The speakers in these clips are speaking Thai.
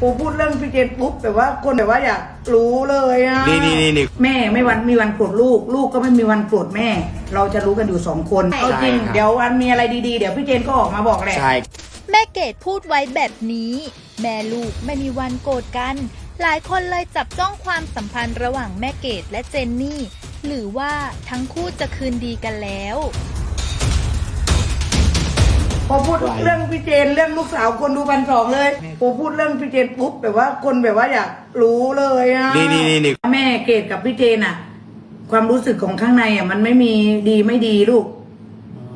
ปูพูดเรื่องพี่เจนปุ๊บแต่ว่าคนแบบว่าอยากรู้เลยอะนี่นี่นี่นี่ แม่ไม่วันมีวันโกรธลูก ลูกก็ไม่มีวันโกรธแม่ เราจะรู้กันอยู่สองคนใช่เอาจริงครับ เดี๋ยววันมีอะไรดีๆ เดี๋ยวพี่เจนก็ออกมาบอกแหละ ใช่ แม่เกดพูดไว้แบบนี้ แม่ลูกไม่มีวันโกรธกัน หลายคนเลยจับจ้องความสัมพันธ์ระหว่างแม่เกดและเจนนี่ หรือว่าทั้งคู่จะคืนดีกันแล้ว พอพูดเรื่องพี่เจนเรื่องลูกสาวคนดูพันสองเลยพอพูดเรื่องพี่เจนปุ๊บแบบว่าคนแบบว่าอยากรู้เลยอะนี่นี่นี่นี่แม่เกดกับพี่เจนอะความรู้สึกของข้างในอะมันไม่มีดีไม่ดีลูก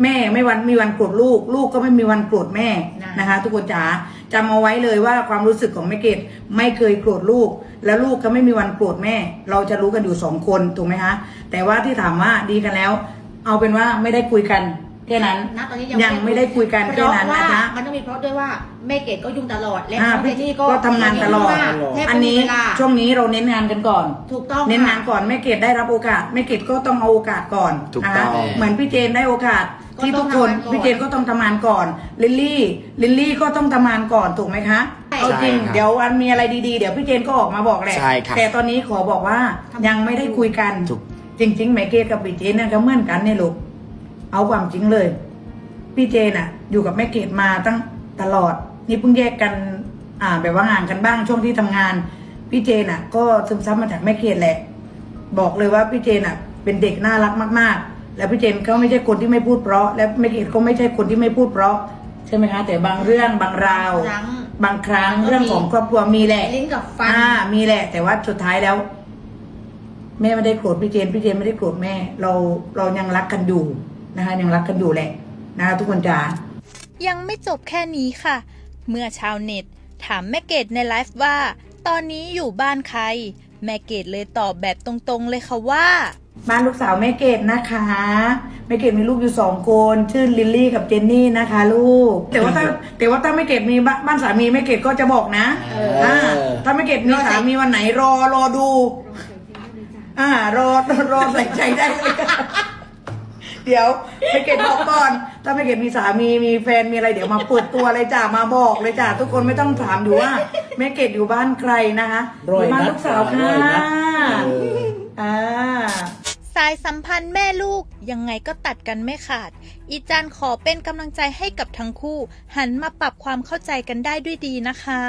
แม่ไม่วันมีวันโกรธลูก ลูกก็ไม่มีวันโกรธแม่นะนะคะ ทุกคนจ๋าจำเอาไว้เลยว่าความรู้สึกของแม่เกดไม่เคยโกรธลูก แล้วลูกก็ไม่มีวันโกรธแม่ เราจะรู้กันอยู่สองคนถูกไหมคะแต่ว่าที่ถามว่าดีกันแล้ว เอาเป็นว่าไม่ได้คุยกัน แค่นั้นณตอนนี้ยังไม่ได้คุยกันเพแค่ราะนั้นว่านะคะมันต้องมีเพราะด้วยว่าแม่เกดก็ยุ่งตลอดและอ่าน้องเจนนี่ก็ก็ทำงานตลอดแทบอันไม่มีนี้เวลาช่วงนี้เราเน้นงานกันก่อน ถูกต้องเน้นงานค่ะก่อนแม่เกดได้รับโอกาสแม่เกดก็ต้องเอาโอกาสก่อนถูกนะต้คะองเหมือนพี่เจนได้โอกาสก็ที่ต้ทุอกงคนทำงานก่อนพี่เจนก็ต้องทำงานก่อนลิลลี่ลิลลี่ก็ต้องทำงานก่อนถูกไหมคะใช่เอาจริงใช่ครับเดี๋ยววันมีอะไรดีๆ เดี๋ยวพี่เจนก็ออกมาบอกแหละใช่ครับแต่ตอนนี้ขอบอกว่ายังไม่ได้คุยกันถูกจริงๆแม่เกดกับพี่เจนเนี่ยก็เหมือนกันเนี่ยลูก เอาความจริงเลย พี่เจนอะอยู่กับแม่เกดมาตั้งตลอด นี่เพิ่งแยกกัน อ่า แบบว่าห่างกันบ้างช่วงที่ทำงาน พี่เจนอะก็ซึมซับมาจากแม่เกดแหละ บอกเลยว่าพี่เจนอะเป็นเด็กน่ารักมาก ๆ แล้วพี่เจนก็ไม่ใช่คนที่ไม่พูดเพราะ และแม่เกดก็ไม่ใช่คนที่ไม่พูดเพราะใช่ไหมคะ แต่บางเรื่องบางราวครั้งบางครั้งก็มีเรื่องของครอบครัวมีแหละลิ้นกับฟันอ่ามีแหละ แต่ว่าสุดท้ายแล้วแม่ไม่ได้โกรธพี่เจน พี่เจนไม่ได้โกรธแม่ เราเรายังรักกันอยู่ นะคะยังรักกันอยู่แหละนะคะทุกคนจ๋ายังไม่จบแค่นี้ค่ะ เมื่อชาวเน็ต ถามแม่เกดในไลฟ์ว่า ตอนนี้อยู่บ้านใคร แม่เกดเลยตอบแบบตรงๆเลยค่ะว่า บ้านลูกสาวแม่เกดนะคะแม่เกดมีลูกอยู่สองคนชื่อลิลลี่กับเจนนี่นะคะ ลูก แต่ว่าถ้าแต่ว่าถ้าแม่เกดมีบ้านบ้านสามีแม่เกดก็จะบอกนะเอออ่่าถ้าแม่เกดมีสามีวันไหนรอรอดู อ่ารอรอใส่ใจได้เลย เดี๋ยวแม่เกดบอกก่อน ถ้าแม่เกดมีสามีมีแฟนมีอะไรเดี๋ยวมาเปิดตัวเลยจ้ามาบอกเลยจ้าทุกคนไม่ต้องถามอยู่ว่าแม่เกดอยู่บ้านใครนะคะร้อยบ้านนัดลูกสาวค่ะร้อยนัดเอออ่าสายสัมพันธ์แม่ลูกยังไงก็ตัดกันไม่ขาด อีจันขอเป็นกำลังใจให้กับทั้งคู่ หันมาปรับความเข้าใจกันได้ด้วยดีนะคะ